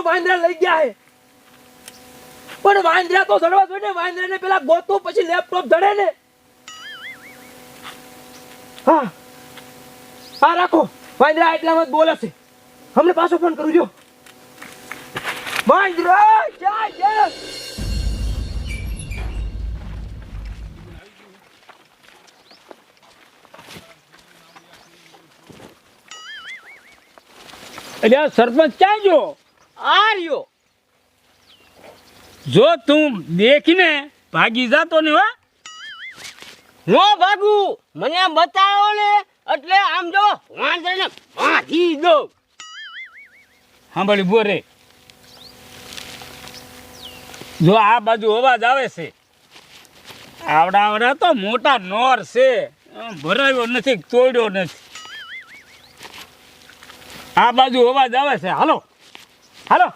મારું વાંદરા લઈ ગયા હે. પણ વાંદરા તો ધડવા જોઈએ ને, વાંદરાને પેલા ગોતું, પછી લેપટોપ ધડે ને. હા. આ રાખો. વાંદરા એટલામાં જ બોલે છે. હમણે પાછો ફોન કરું, જો. વાંદરા ક્યાં છે એટલે સરપંચ ક્યાં ગયો? આ રહ્યો જો તું દેખીને ભાગી જાતો ને હો. નો ભાગુ. મને બતાવો ને, એટલે આમ જો વાંદરને ભાગી દો સાંભળી, બોરે. જો આ બાજુ અવાજ આવે છે. આવડા આવડા તો મોટા નોર છે. ભરાયો નથી, તોડ્યો નથી. આ બાજુ અવાજ આવે છે. હાલો. હાલો.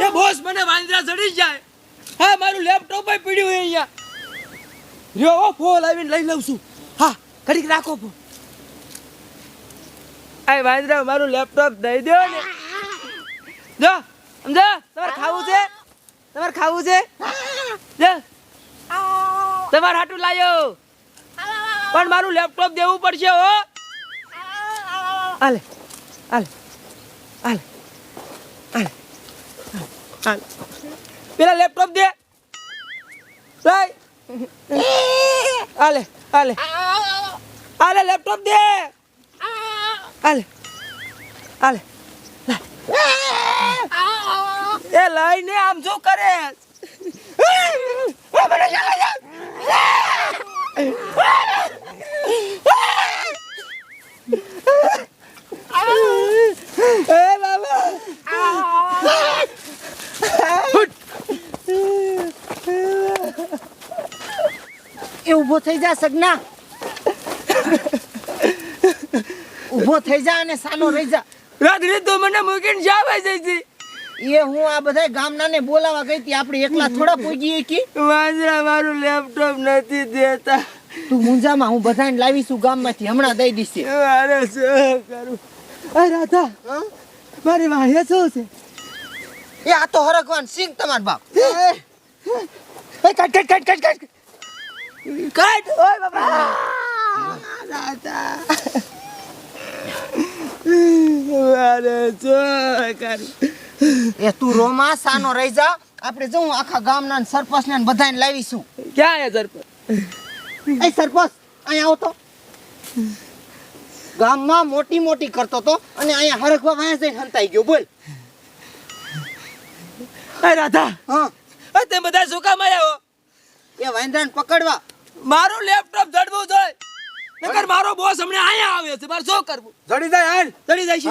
એ બોસ મને વાંદરા ચડી જાય. હા, મારું લેપટોપ પડ્યું અહીંયા. રહ્યો ફોન આવીને લઈ લઉં છું. હા, ઘડીક રાખો ફોન. વાંદરા મારું લેપટોપ દઈ દો ને. જો, સમજો? તમારે ખાવું છે? તમારે ખાવું છે? જો. તમારે હાટું લાયો. પણ મારું લેપટોપ દેવું પડશે હો. આલે આલે આલે આલે હાલ. પેલા લેપટોપ દે. આલે આલે આલે લેપટોપ દે. આલે આલે એ લઈને આમ શું કરે. એ એ ઊભો થઈ જા સગના. ઊભો થઈ જા અને સાનો રહી જા. રાત્રે તો મને મૂકીને જાવા જઈતી છે એ હું આ બધા ગામના ને બોલાવા ગઈ હતી આપણે એકલા થોડા પૂગીએ કે વાંદરા મારું લેપટોપ નથી દેતા. તું મુંજામાં હું બધાને લાવીશું ગામમાંથી હમણાં દઈ દઈશ અરે શું કરું અરે રાધા. મારી વાહે શું છે? એ આ તો હરકવાન સિંગ તમાર બાપ. એ કાટ કાટ કાટ કાટ કાટ કાટ ઓય બાપા. રાધા. મારે એ તું રોમા સાનો રહી જા. આપણે જવું આખા ગામના સરપંચ ને બધાને લાવીશું. ક્યાં હે સરપંચ? એ સરપંચ અહીંયા આવતો ગામમાં મોટી મોટી કરતો તો અને અહીંયા હરખવા વાયા જઈને હંતાઈ ગયો બોલ. અરે રાધા હા. તે બધા શું કામ આવ્યા હો? એ વાંદરાને પકડવા. મારું લેપટોપ જડવું જોઈએ. નકર મારો બોસ હમણે અહીંયા આવે છે મારે શું કરવું જડી જાય હાલ જડી જાય છે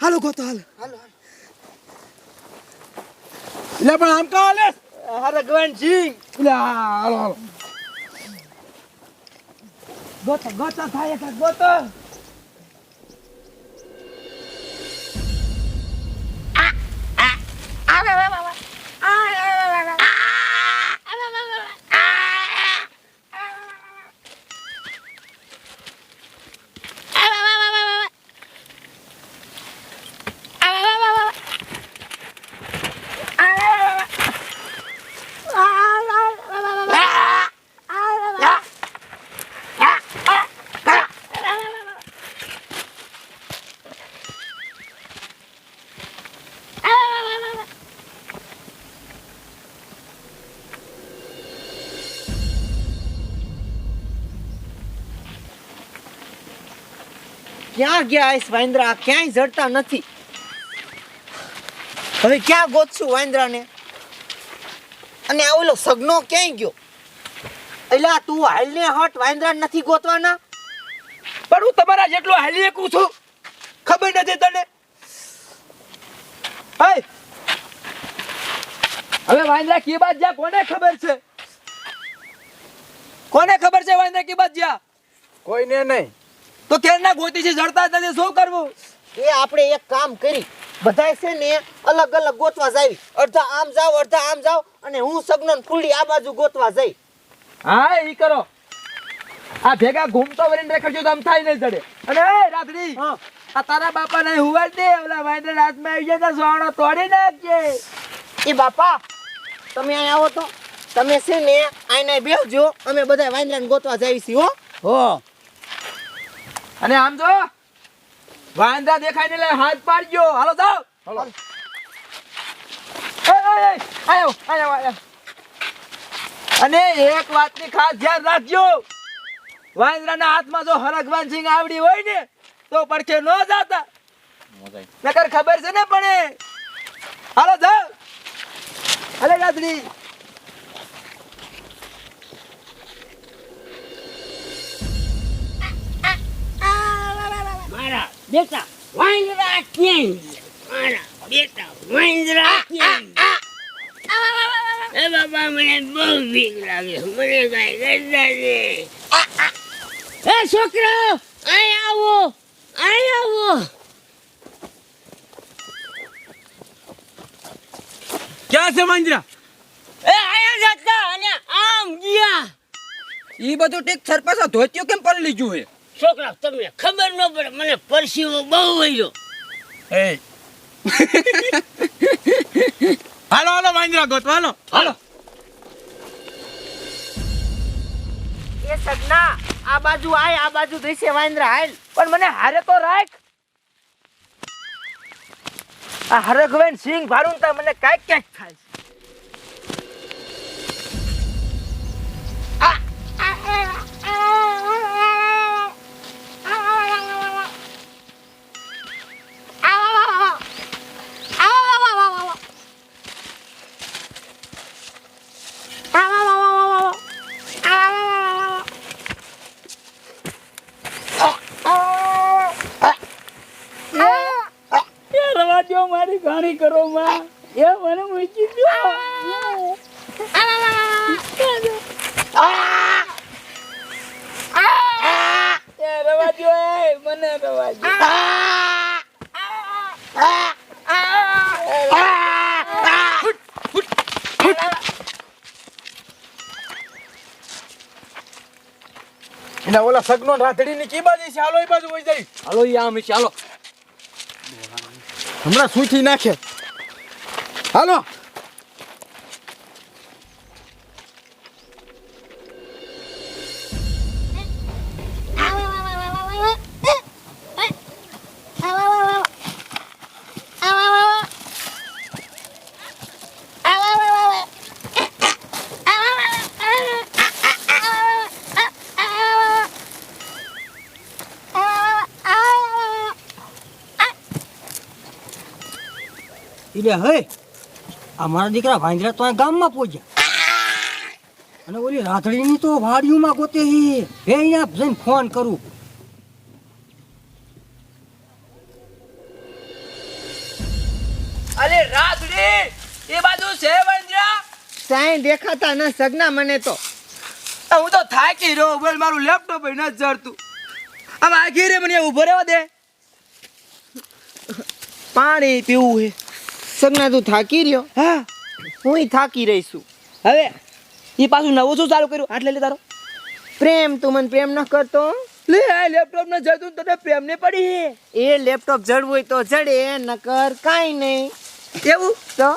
હાલો ગોતો હાલ હાલો હાલો એટલે પણ આમ કા હાલે હરગવન સિંહ એટલે હાલો હાલો ગોતો ગોતો થાય છે ગોતો ક્યાં ગયા આઈસ વાંદરા? ક્યાંય જડતા નથી. હવે ક્યાં ગોતશું વાંદરાને? અને આ ઓલો સગનો ક્યાંય ગયો? એલા તું હાલને હટ, વાંદરા નથી ગોતવાના. પણ હું તમારા જેટલો હાલી એકું છું. ખબર નથી તને? હવે વાંદરા કી બાદ જ્યાં? કોને ખબર છે? કોને ખબર છે વાંદરા કી બાદ જ્યાં? કોઈને નહીં. તો કેરના ગોતી છે જડતા જ નથી શું કરવું? એ આપણે એક કામ કરી. બધાય છે ને અલગ અલગ ગોતવા જાવી અડધા આમ જાવ અડધા આમ જાવ અને હું સગનન ફૂલી આ બાજુ ગોતવા જઈ હા ઈ કરો. આ ભેગા ઘૂમતો વરીને રેખડજો તો આમ થાય નહીં જડે અને એ રાત્રી હા. આ તારા બાપા ને હુવાડ દે ઓલા વાંદરા હાથમાં આવી જાય સોણો તોડી નાખજે. એ બાપા તમે અહીં આવો તો. તમે છે ને આઈને બેહજો અમે બધા વાંદરાને ગોતવા જાવી છીએ હો. હો. અને આમ જો વાંદરા દેખાય ને હાથ પાડજો. હાલો જાઓ. હાલો. એ, એ, એ, આયો, આયો, આયો. અને એક વાતની ખાસ ધ્યાન રાખજો. વાંદરાના હાથમાં જો હરગવાન સિંહ આવડી હોય ને તો પડખે ન જાતા. નકર ખબર છે ને પણ. હાલો જાઓ. હાલે રાત્રી બેટા વાંદરા ક્યાં ગયા? બેટા વાંદરા ક્યાં ગયા? એ બાબા મને બહુ બીક લાગે છે. મને કઈ કરતા નહીં. એ છોકરાઓ અહીં આવો અહીં આવો ક્યાં છે માંજરા એ અહીંયા જતા અને આમ ગયા ઈ બધું ઠીક સરપંચ ધોત્યો કેમ પલળી લીધું હે છોકરા તમને ખબર ન પડે મને પરસીવો બહુ વહ્યો એ. હાલો હાલો માંજરા ગોતવા હાલો. હાલો. એ સગના આ બાજુ આય આ બાજુ દેશે વાંદરા હાલ. પણ મને હારે તો રાખ. આ હરગવેન સિંહ ભાડું તો મને કાંઈક ક્યાંક થાય છે. ઓલા સગનો રાધડી ની કી બાજુ છે? હાલો એ બાજુ વઈ જાય. હાલો ઈ આમ છે. હાલો. હમણાં સૂથી નાખે. હાલો. એટલે હે અમારા મારા દીકરા ભાંજરા તો ગામમાં પહોંચ્યા. અને ઓલી રાધડીની તો વાડીઓમાં ગોતે હે. અહીંયા જઈને ફોન કરું. અરે રાતડી એ બાજુ છે વાંદરા? સાઈ દેખાતા ન સગના મને તો. હું તો થાકી રહ્યો બોલ મારું લેપટોપ ન જડતું. હવે આ ઘેરે મને ઊભો રહેવા દે. પાણી પીવું હે. સગના તું થાકી રહ્યો. હા. હું થાકી રહીશું. હવે એ પાછું નવું શું ચાલુ કર્યું? આટલે લે તારો. પ્રેમ તું મને પ્રેમ ન કરતો. લે આ લેપટોપ ન જડતું તને પ્રેમ ને પડી હે. એ લેપટોપ જડવું હોય તો જડે નકર કાંઈ નહીં. કેવું તો?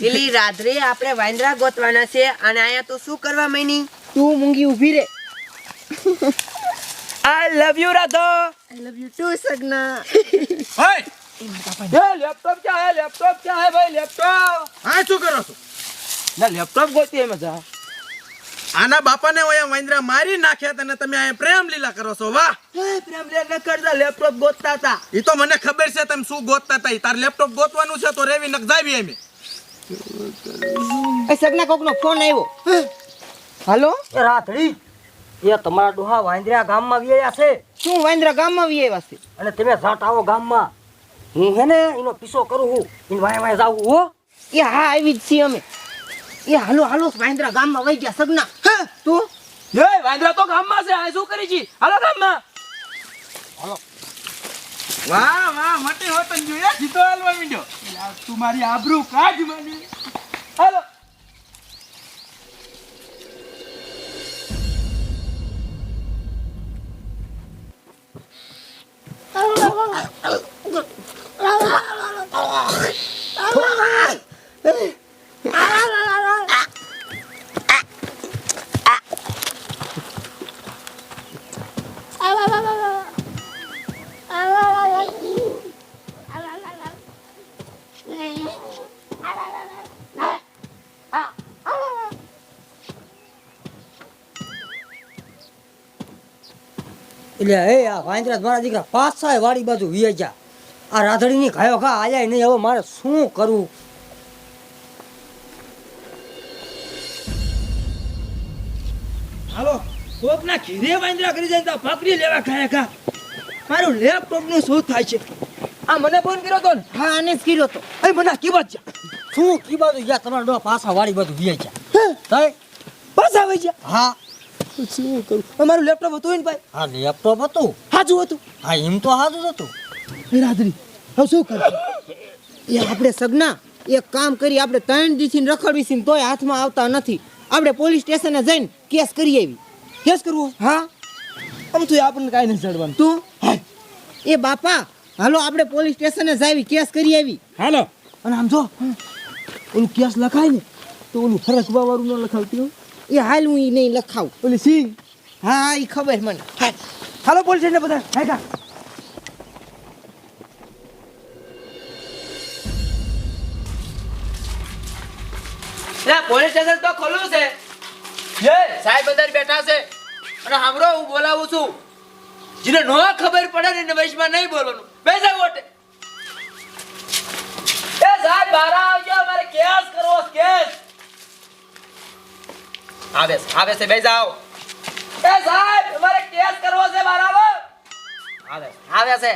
પેલી રાત્રે આપણે વાંદરા ગોતવાના છે અને અહીંયા તો શું કરવા માંડી? તું મૂંગી ઊભી રે. I love you Radho. I love you too Sagna. હોય એ લેપટોપ ક્યાં હે? લેપટોપ ક્યાં હે ભાઈ? લેપટોપ આ શું કરો છો? ના લેપટોપ ગોતી મજા આના બાપાને ઓયા વાંદરા મારી નાખ્યા તને તમે અહીંયા પ્રેમ લીલા કરો છો વાહ. પ્રેમ લે કરતા લેપટોપ ગોતતા હતા. એ તો મને ખબર છે તમે શું ગોતતા હતા. તાર લેપટોપ ગોતવાનું છે તો રેવી નક જાવી એમ. એ સગના કોકનો ફોન આવ્યો હાલો? એ રાધડી એ તમારા ડોહા વાંદરા ગામમાં વ્યાયા છે. શું વાંદરા ગામમાં વી છે? અને તમે ઝાટ આવો ગામમાં. હું હે ને એનો પીસો કરું હું. એને વાય વાય જાવું હો એ હા આવી જ છીએ અમે. એ હાલો હાલો વાંદરા ગામમાં વહી ગયા સગના. હે તું? એ વાંદરા તો ગામમાં છે. આ શું કરી છી? હાલો ગામમાં. વાહ વાહ મટી હોતન જોયા જીતો હાલવા મીડ્યો તું મારી આબરૂ કાઢ માની. હાલો. એટલે હે આ વાંદરા મારા દીકરા પાછા વાડી બાજુ વિયા આ રાધડીની ખાયો ખા આયા નહીં હવે મારે શું કરવું? હાલો કોકના ઘેરે વાંદરા કરી જાય તો પકડી લેવા ખાયા ખા મારું લેપટોપનું શું થાય છે? આ મને ફોન કર્યો તો ને? હા આને જ કર્યો તો. એ મને કી વાત છે શું કીબત બાજુ યા તમારા ડો પાછા વાળી બધું વિયા જા તય પાછા આવી ગયા? હા. શું કરું? અમારું લેપટોપ હતું ને ભાઈ? હા લેપટોપ હતું. હાજુ હતું. હા એમ તો હાજુ હતું. રાત્રી હવે શું કરશું? એ આપણે સગના એક કામ કરી આપણે ત્રણ દીથી રખડવીશી ને તોય હાથમાં આવતા નથી. આપણે પોલીસ સ્ટેશને જઈને કેસ કરી આવી. કેસ કરવો? હા? આમ તું આપણને કાંઈ નથી ચડવાનું તું? એ બાપા હાલો આપણે પોલીસ સ્ટેશને જાવી કેસ કરી આવી. હાલો. અને આમ જો ઓલું કેસ લખાય ને તો ઓલું ફરકવા વાળું ન લખાવતી એ હાલ હું એ નહીં લખાવું. ઓલી સિંહ? હા એ ખબર મને. હાલ. પોલીસ સ્ટેશન બધા હાયકા પોલીસ સ્ટેશન તો ખુલ્લું છે. જે સાહેબ અંદર બેઠા છે. અને હમરો હું બોલાવું છું. જેને નો ખબર પડે ને એને વચમાં નહીં બોલવાનું. બેસા ઓટે એ સાહેબ બહાર આવજો મારે કેસ કરવો કેસ. આવે છે, આવે છે બેસા આવો. એ સાહેબ અમારે કેસ કરવો છે બહાર આવો આવે આવે છે.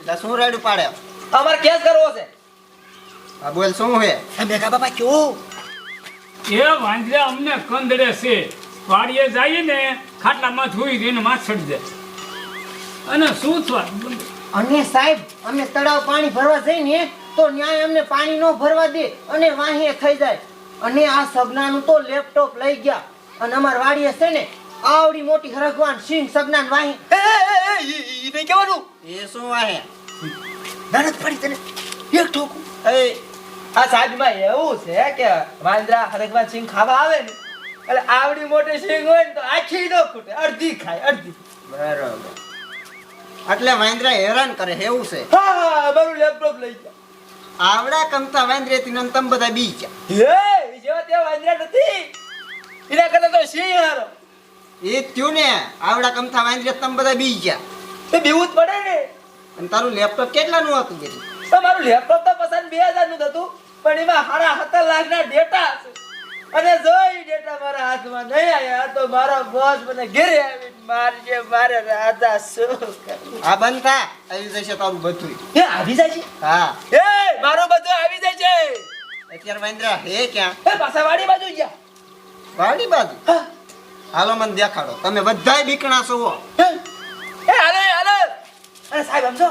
એટલે શું રેડ પાડે અમારે કેસ કરવો છે. આ બોલ શું હે મેઘા બાપા કેવો એ વાંદરા અમને કંદડે છે. વાડીએ જઈએ ને ખાટલામાં જોઈ રહીને માં ચડી જાય. અને શું થવા અને સાહેબ અમે તળાવ પાણી ભરવા જઈને તો ન્યાય અમને પાણી ન ભરવા દે અને વાહીએ થઈ જાય. અને આ સગનાનું તો લેપટોપ લઈ ગયા. અને અમાર વાડીએ છે ને આવડી મોટી હરગવાન સિંહ સગનાન વાહી. એ નહીં કહેવાનું? એ શું વાહે? નાનક પડી તને. એક ઠોકું. એ આ સાહેબમાં એવું છે કે વાંદરા હરકમાં સિંહ ખાવા આવે ને એટલે આવડી મોટી સિંહ હોય ને તો આખી ન ખૂટે અડધી ખાય અડધી. બરોબર. એટલે વાંદરા હેરાન કરે એવું છે? હા હા મારું લેપટોપ લઈ જા આવડા કમતા વાંદરેથી ને તમે બધા બી જા હે જેવા તે વાંદરા નથી. એના કરતા તો સિંહ હારો. એ ત્યું ને આવડા કમતા વાંદરે તમ બધા બી જા તે બીવું જ પડે ને. અને તારું લેપટોપ કેટલાનું હતું બેટી તમારું લેપટોપ તો પસંદ બે હજારનું હતું પણ એમાં સાડા સત્તર લાખ ના ડેટા અને જો એ ડેટા મારા હાથમાં નહીં આવ્યા તો મારો બોસ મને ઘેરે આવી મારજે મારે રાધા શું આ બંધ આવી જશે તારું બધું એ આવી છે? હા. એ મારું બધું આવી છે. અત્યારે વાંદરા હે ક્યાં? એ પાછા વાડી બાજુ ગયા વાડી બાજુ? હાલો મને દેખાડો. તમે બધાય બીકણા છો એ હાલે હાલે. અરે સાહેબ સમજો.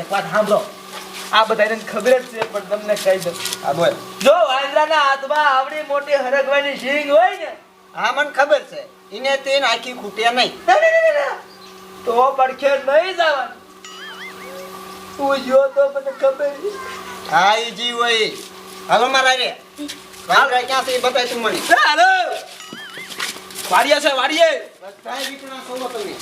એક વાત સાંભળો. આ બધાને ખબર જ છે પણ તમને કહી દઉં. હા બોલ. જો વાંદરાના હાથમાં આવડી મોટી હરગવાની સિંગ હોય ને હા મને ખબર છે. એને તે આખી ખૂટ્યા નહીં. તો પડખે નહીં જવાનું. તું જો તો મને ખબર. હા એ જીવ હોય. હાલો મારા રે. વાંદરા ક્યાં ક્યાંથી બતાય તું મને? હાલો. વાડીએ છે વાડીએ. બધા વિકણા છો તમે